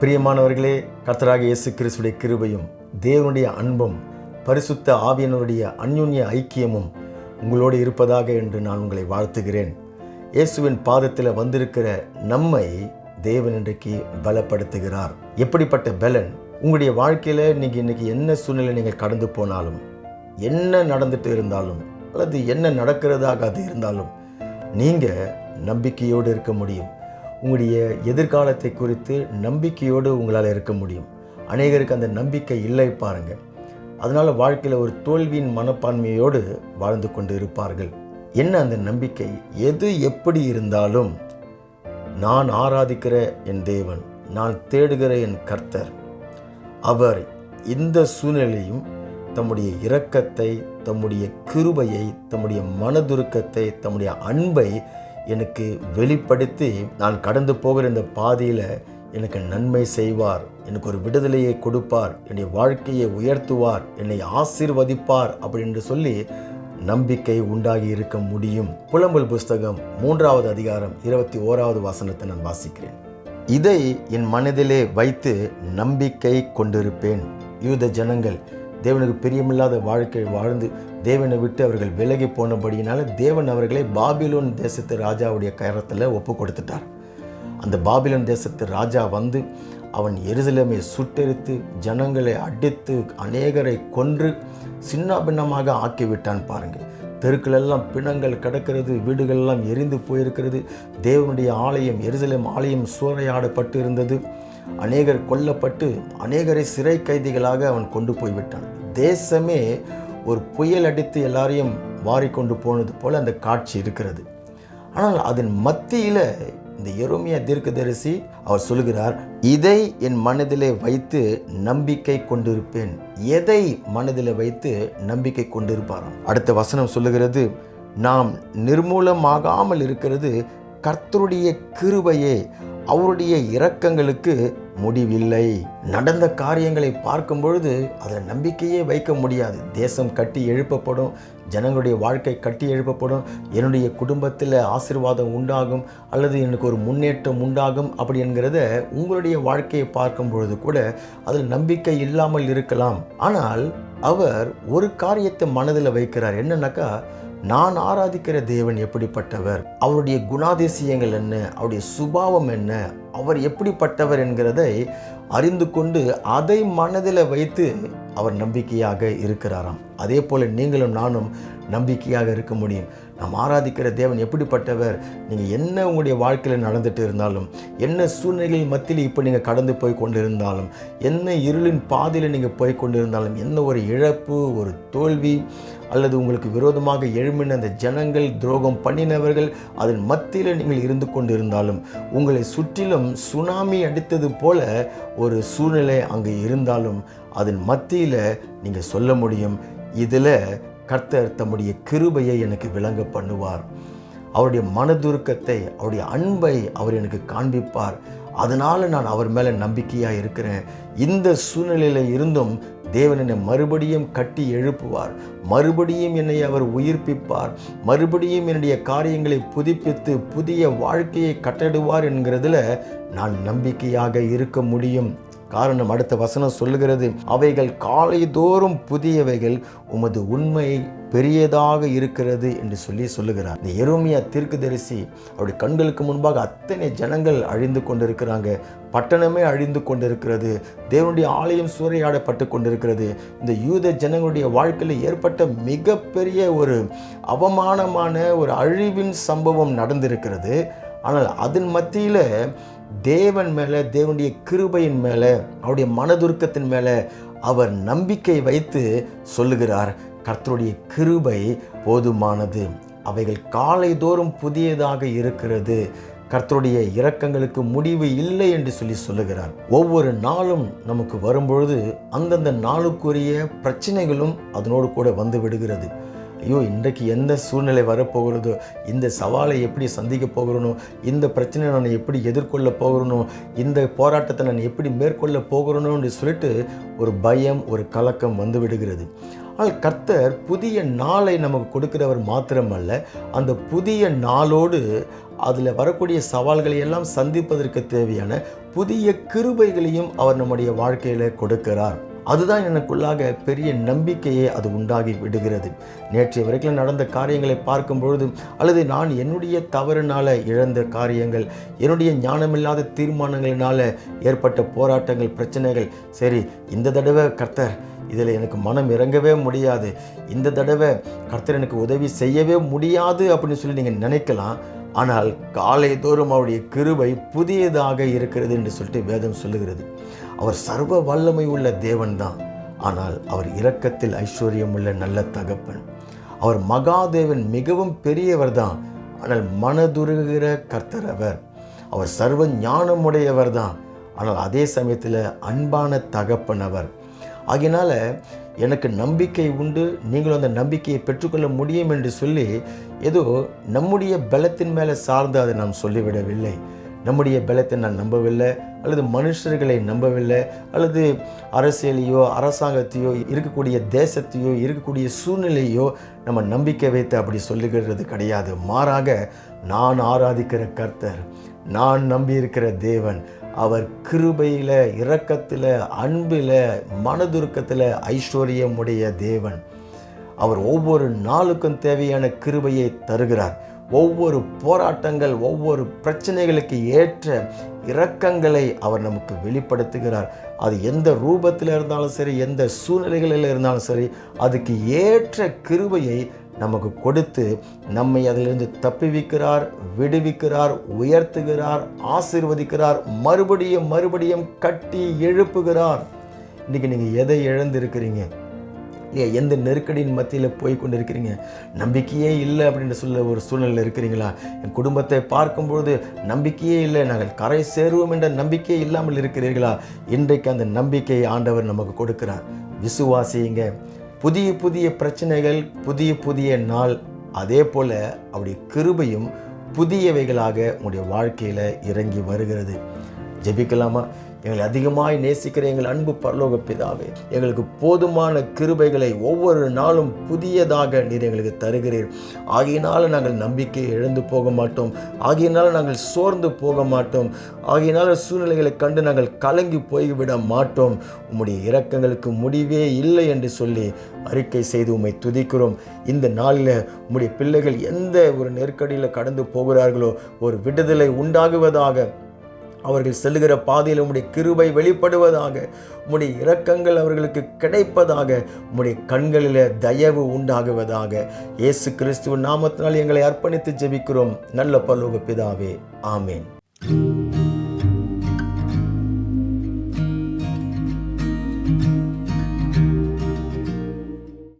பிரியமானவர்களே கர்த்தராக இயேசு கிறிஸ்துடைய கிருபையும் தேவனுடைய அன்பும் பரிசுத்த ஆவியனுடைய அந்யுன்ய ஐக்கியமும் உங்களோடு இருப்பதாக என்று நான் உங்களை வாழ்த்துகிறேன். இயேசுவின் பாதத்தில் வந்திருக்கிற நம்மை தேவன் இன்றைக்கு பலப்படுத்துகிறார். எப்படிப்பட்ட பலன்? உங்களுடைய வாழ்க்கையில் நீங்கள் இன்னைக்கு என்ன சூழ்நிலை நீங்கள் கடந்து போனாலும் என்ன நடந்துட்டு இருந்தாலும் அல்லது என்ன நடக்கிறதாக அது இருந்தாலும் நீங்கள் நம்பிக்கையோடு இருக்க முடியும். உங்களுடைய எதிர்காலத்தை குறித்து நம்பிக்கையோடு உங்களால் இருக்க முடியும். அநேகருக்கு அந்த நம்பிக்கை இல்லை பாருங்க. அதனால் வாழ்க்கையில் ஒரு தோல்வியின் மனப்பான்மையோடு வாழ்ந்து கொண்டு இருப்பார்கள். என்ன அந்த நம்பிக்கை? எது எப்படி இருந்தாலும் நான் ஆராதிக்கிற என் தேவன் நான் தேடுகிற என் கர்த்தர் அவர் இந்த சூழ்நிலையும் தம்முடைய இரக்கத்தை தம்முடைய கிருபையை தம்முடைய மனதுருக்கத்தை தம்முடைய அன்பை எனக்கு வெளிப்படுத்தி நான் கடந்து போகிற இந்த பாதையில் எனக்கு நன்மை செய்வார். எனக்கு ஒரு விடுதலையை கொடுப்பார். என்னுடைய வாழ்க்கையை உயர்த்துவார். என்னை ஆசீர்வதிப்பார் அப்படின்னு சொல்லி நம்பிக்கை உண்டாகி இருக்க முடியும். புலம்பல் புஸ்தகம் மூன்றாவது அதிகாரம் இருபத்தி ஓராவது வசனத்தை நான் வாசிக்கிறேன். இதை என் மனதிலே வைத்து நம்பிக்கை கொண்டிருப்பேன். யூத ஜனங்கள் தேவனுக்கு பிரியமில்லாத வாழ்க்கை வாழ்ந்து தேவனை விட்டு அவர்கள் விலகி போனபடியினால தேவன் அவர்களை பாபிலோன் தேசத்து ராஜாவுடைய கரத்தில் ஒப்பு கொடுத்துட்டார். அந்த பாபிலோன் தேசத்து ராஜா வந்து அவன் எருசலேமை சுட்டெரித்து ஜனங்களை அடித்து அநேகரை கொன்று சின்ன பின்னமாக ஆக்கிவிட்டான் பாருங்கள் தெருக்களெல்லாம் பிணங்கள் கிடக்கிறது வீடுகளெல்லாம் எரிந்து போயிருக்கிறது. தேவனுடைய ஆலயம் எருசலேம் ஆலயம் சூறையாடப்பட்டு இருந்தது அநேகர் கொல்லப்பட்டு அநேகரை சிறை கைதிகளாக அவன் கொண்டு போய்விட்டான். தேசமே ஒரு புயல் அடித்து எல்லாரையும் வாரிக்கொண்டு போனது போல் அந்த காட்சி இருக்கிறது. ஆனால் அதன் மத்தியில் இந்த எரோமியா தீர்க்கதரிசி அவர் சொல்கிறார் இதை என் மனதிலே வைத்து நம்பிக்கை கொண்டிருப்பேன். எதை மனதில் வைத்து நம்பிக்கை கொண்டிருப்பாராம்? அடுத்த வசனம் சொல்லுகிறது நாம் நிர்மூலமாகாமல் இருக்கிறது கர்த்தருடைய கிருபையே. அவருடைய இரக்கங்களுக்கு முடிவில்லை. நடந்த காரியங்களை பார்க்கும் பொழுது அதில் நம்பிக்கையே வைக்க முடியாது. தேசம் கட்டி எழுப்பப்படும் ஜனங்களுடைய வாழ்க்கை கட்டி எழுப்பப்படும் என்னுடைய குடும்பத்தில் ஆசீர்வாதம் உண்டாகும் அல்லது எனக்கு ஒரு முன்னேற்றம் உண்டாகும் அப்படி என்கிறத உங்களுடைய வாழ்க்கையை பார்க்கும் பொழுது கூட அதில் நம்பிக்கை இல்லாமல் இருக்கலாம். ஆனால் அவர் ஒரு காரியத்தை மனதில் வைக்கிறார். என்னன்னாக்கா நான் ஆராதிக்கிற தேவன் எப்படிப்பட்டவர்? அவருடைய குணாதிசயங்கள் என்ன? அவருடைய சுபாவம் என்ன? அவர் எப்படிப்பட்டவர் என்கிறதை அறிந்து கொண்டு அதை மனதில் வைத்து அவர் நம்பிக்கையாக இருக்கிறாராம். அதே போல் நீங்களும் நானும் நம்பிக்கையாக இருக்க முடியும். நாம் ஆராதிக்கிற தேவன் எப்படிப்பட்டவர்? நீங்கள் என்ன உங்களுடைய வாழ்க்கையில் நடந்துட்டு இருந்தாலும் என்ன சூழ்நிலைகள் மத்தியில் இப்போ நீங்கள் கடந்து போய் கொண்டிருந்தாலும் என்ன இருளின் பாதையில் நீங்கள் போய் கொண்டிருந்தாலும் என்ன ஒரு இழப்பு ஒரு தோல்வி அல்லது உங்களுக்கு விரோதமாக எழுமின அந்த ஜனங்கள் துரோகம் பண்ணினவர்கள் அதன் மத்தியில் நீங்கள் இருந்து கொண்டிருந்தாலும் உங்களை சுற்றிலும் சுனாமி அடித்தது போல ஒரு சூழ்நிலை அங்கே இருந்தாலும் அதன் மத்தியில் நீங்கள் சொல்ல முடியும் இதில் கர்த்தர் தம்முடைய கிருபையை எனக்கு விளங்க பண்ணுவார். அவருடைய மனதுருக்கத்தை அவருடைய அன்பை அவர் எனக்கு காண்பிப்பார். அதனால் நான் அவர் மேலே நம்பிக்கையாக இருக்கிறேன். இந்த சூழ்நிலையில் இருந்தும் தேவன் என்னை மறுபடியும் கட்டி எழுப்புவார். மறுபடியும் என்னை அவர் உயிர்ப்பிப்பார். மறுபடியும் என்னுடைய காரியங்களை புதுப்பித்து புதிய வாழ்க்கையை கட்டிடுவார் என்கிறதுல நான் நம்பிக்கையாக இருக்க முடியும். காரணம் அடுத்த வசனம் சொல்லுகிறது அவைகள் காலைதோறும் புதியவைகள் உமது உண்மை பெரியதாக இருக்கிறது என்று சொல்லி சொல்லுகிறார். இந்த எரோமியா தீர்க்கதரிசி அவருடைய கண்களுக்கு முன்பாக அத்தனை ஜனங்கள் அழிந்து கொண்டிருக்கிறாங்க. பட்டணமே அழிந்து கொண்டிருக்கிறது. தேவனுடைய ஆலயம் சூறையாடப்பட்டு கொண்டிருக்கிறது. இந்த யூத ஜனங்களுடைய வாழ்க்கையில் ஏற்பட்ட மிகப்பெரிய ஒரு அவமானமான ஒரு அழிவின் சம்பவம் நடந்திருக்கிறது. ஆனால் அதன் மத்தியில் தேவன் மேலே தேவனுடைய கிருபையின் மேலே அவருடைய மனதுருக்கத்தின் மேலே அவர் நம்பிக்கை வைத்து சொல்லுகிறார். கர்த்தருடைய கிருபை போதுமானது. அவைகள் காலை தோறும் புதியதாக இருக்கிறது. கர்த்தருடைய இரக்கங்களுக்கு முடிவு இல்லை என்று சொல்லி சொல்லுகிறார். ஒவ்வொரு நாளும் நமக்கு வரும்பொழுது அந்தந்த நாளுக்குரிய பிரச்சனைகளும் அதனோடு கூட வந்து விடுகிறது. ஐயோ இன்றைக்கு எந்த சூழ்நிலை வரப்போகிறதோ இந்த சவாலை எப்படி சந்திக்க போகிறனோ இந்த பிரச்சனையை நான் எப்படி எதிர்கொள்ள போகிறனோ இந்த போராட்டத்தை நான் எப்படி மேற்கொள்ள போகிறனோன்னு சொல்லிட்டு ஒரு பயம் ஒரு கலக்கம் வந்து விடுகிறது. ஆனால் கர்த்தர் புதிய நாளை நமக்கு கொடுக்கிறவர் மாத்திரமல்ல அந்த புதிய நாளோடு அதில் வரக்கூடிய சவால்களை எல்லாம் சந்திப்பதற்கு தேவையான புதிய கிருபைகளையும் அவர் நம்முடைய வாழ்க்கையில் கொடுக்கிறார். அதுதான் எனக்குள்ளாக பெரிய நம்பிக்கையை அது உண்டாகி விடுகிறது. நேற்றைய வரைக்கும் நடந்த காரியங்களை பார்க்கும் பொழுது அல்லது நான் என்னுடைய தவறுனால இழந்த காரியங்கள் என்னுடைய ஞானமில்லாத தீர்மானங்களினால ஏற்பட்ட போராட்டங்கள் பிரச்சனைகள் சரி இந்த தடவை கர்த்தர் இதில் எனக்கு மனம் இறங்கவே முடியாது. இந்த தடவை கர்த்தர் எனக்கு உதவி செய்யவே முடியாது அப்படின்னு சொல்லி நீங்கள் நினைக்கலாம். ஆனால் காலை தோறும் அவருடைய கிருபை புதியதாக இருக்கிறது என்று சொல்லிட்டு வேதம் சொல்லுகிறது. அவர் சர்வ வல்லமை உள்ள தேவன்தான். ஆனால் அவர் இரக்கத்தில் ஐஸ்வர்யம் உள்ள நல்ல தகப்பன். அவர் மகாதேவன் மிகவும் பெரியவர் தான் ஆனால் மனதுருகிற கர்த்தர் அவர். அவர் சர்வ ஞானமுடையவர் தான் ஆனால் அதே சமயத்தில் அன்பான தகப்பன் அவர். ஆகினால எனக்கு நம்பிக்கை உண்டு. நீங்களும் அந்த நம்பிக்கையை பெற்றுக்கொள்ள முடியும் என்று சொல்லி ஏதோ நம்முடைய பலத்தின் மேலே சார்ந்து அதை நாம் சொல்லிவிடவில்லை. நம்முடைய பலத்தை நான் நம்பவில்லை அல்லது மனுஷர்களை நம்பவில்லை அல்லது அரசியலையோ அரசாங்கத்தையோ இருக்கக்கூடிய தேசத்தையோ இருக்கக்கூடிய சூழ்நிலையோ நம்ம நம்பிக்கை வைத்து அப்படி சொல்லுகிறது கிடையாது. மாறாக நான் ஆராதிக்கிற கர்த்தர் நான் நம்பியிருக்கிற தேவன் அவர் கிருபையில் இரக்கத்தில் அன்பில் மனதுருக்கத்தில் ஐஸ்வர்யமுடைய தேவன். அவர் ஒவ்வொரு நாளுக்கும் தேவையான கிருபையை தருகிறார். ஒவ்வொரு போராட்டங்கள் ஒவ்வொரு பிரச்சனைகளுக்கு ஏற்ற இரக்கங்களை அவர் நமக்கு வெளிப்படுத்துகிறார். அது எந்த ரூபத்தில் இருந்தாலும் சரி எந்த சூழ்நிலைகளில் இருந்தாலும் சரி அதுக்கு ஏற்ற கிருபையை நமக்கு கொடுத்து நம்மை அதிலிருந்து தப்பிவிக்கிறார் விடுவிக்கிறார் உயர்த்துகிறார் ஆசீர்வதிக்கிறார் மறுபடியும் மறுபடியும் கட்டி எழுப்புகிறார். இன்றைக்கி நீங்கள் எதை இழந்திருக்கிறீங்க? நீங்கள் எந்த நெருக்கடியின் மத்தியில் போய் கொண்டு இருக்கிறீங்க நம்பிக்கையே இல்லை அப்படின்னு சொல்ல ஒரு சூழ்நிலை இருக்கிறீங்களா? என் குடும்பத்தை பார்க்கும்பொழுது நம்பிக்கையே இல்லை. நாங்கள் கரை சேருவோம் என்ற நம்பிக்கையே இல்லாமல் இருக்கிறீர்களா? இன்றைக்கு அந்த நம்பிக்கையை ஆண்டவர் நமக்கு கொடுக்கிறார். விசுவாசியுங்க. புதிய புதிய பிரச்சனைகள் புதிய புதிய நாள் அதே போல் அவருடைய கிருபையும் புதியவைகளாக உங்களுடைய வாழ்க்கையில் இறங்கி வருகிறது. ஜெபிக்கலாமா? எங்களை அதிகமாய் நேசிக்கிற எங்கள் அன்பு பரலோக பிதாவே எங்களுக்கு போதுமான கிருபைகளை ஒவ்வொரு நாளும் புதியதாக நீர் எங்களுக்கு தருகிறீர். ஆகையினால நாங்கள் நம்பிக்கையை இழந்து போக மாட்டோம். ஆகையினால் நாங்கள் சோர்ந்து போக மாட்டோம். ஆகையினால சூழ்நிலைகளை கண்டு நாங்கள் கலங்கி போய்விட மாட்டோம். உம்முடைய இரக்கங்களுக்கு முடிவே இல்லை என்று சொல்லி அறிக்கை செய்து உம்மை துதிக்கிறோம். இந்த நாளில் உம்முடைய பிள்ளைகள் எந்த ஒரு நெருக்கடியில் கடந்து போகிறார்களோ ஒரு விடுதலை உண்டாகுவதாக அவர்கள் செல்லுகிற பாதையில் உம்முடைய கிருபை வெளிப்படுவதாக உம்முடைய இரக்கங்கள் அவர்களுக்கு கிடைப்பதாக உம்முடைய கண்களில் தயவு உண்டாகுவதாக. இயேசு கிறிஸ்துவ நாமத்தினால் எங்களை அர்ப்பணித்து ஜெபிக்கிறோம். நல்ல பல்லோக பிதாவே. ஆமேன்.